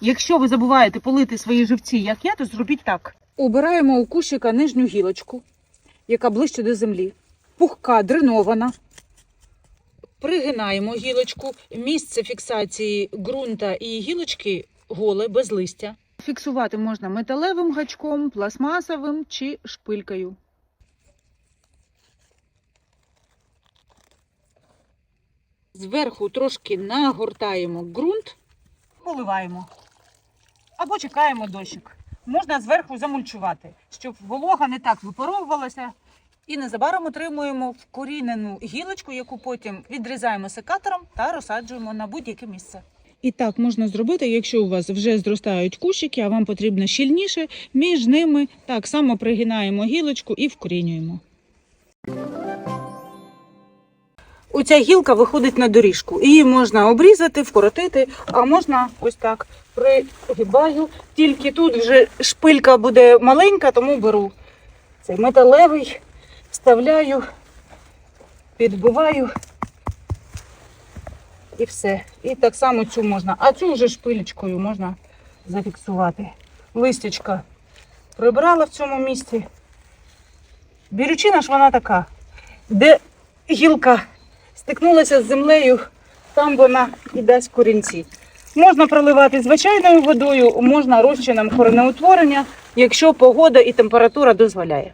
Якщо ви забуваєте полити свої живці, як я, то зробіть так. Убираємо у кущика нижню гілочку, яка ближче до землі. Пухка дренована. Пригинаємо гілочку. Місце фіксації ґрунта і гілочки голе, без листя. Фіксувати можна металевим гачком, пластмасовим чи шпилькою. Зверху трошки нагортаємо ґрунт, поливаємо. Або чекаємо дощик. Можна зверху замульчувати, щоб волога не так випаровувалася. І незабаром отримуємо вкорінену гілочку, яку потім відрізаємо секатором та розсаджуємо на будь-яке місце. І так можна зробити, якщо у вас вже зростають кущики, а вам потрібно щільніше, між ними так само пригинаємо гілочку і вкорінюємо. Оця гілка виходить на доріжку. Її можна обрізати, вкоротити, а можна ось так пригибаю. Тільки тут вже шпилька буде маленька, тому беру цей металевий, вставляю, підбиваю і все. І так само цю можна. А цю вже шпилечкою можна зафіксувати. Листячка прибрала в цьому місці. Бірючина ж вона така, де гілка стикнулася з землею, там вона і дасть корінці. Можна проливати звичайною водою, можна розчином коренеутворення, якщо погода і температура дозволяє.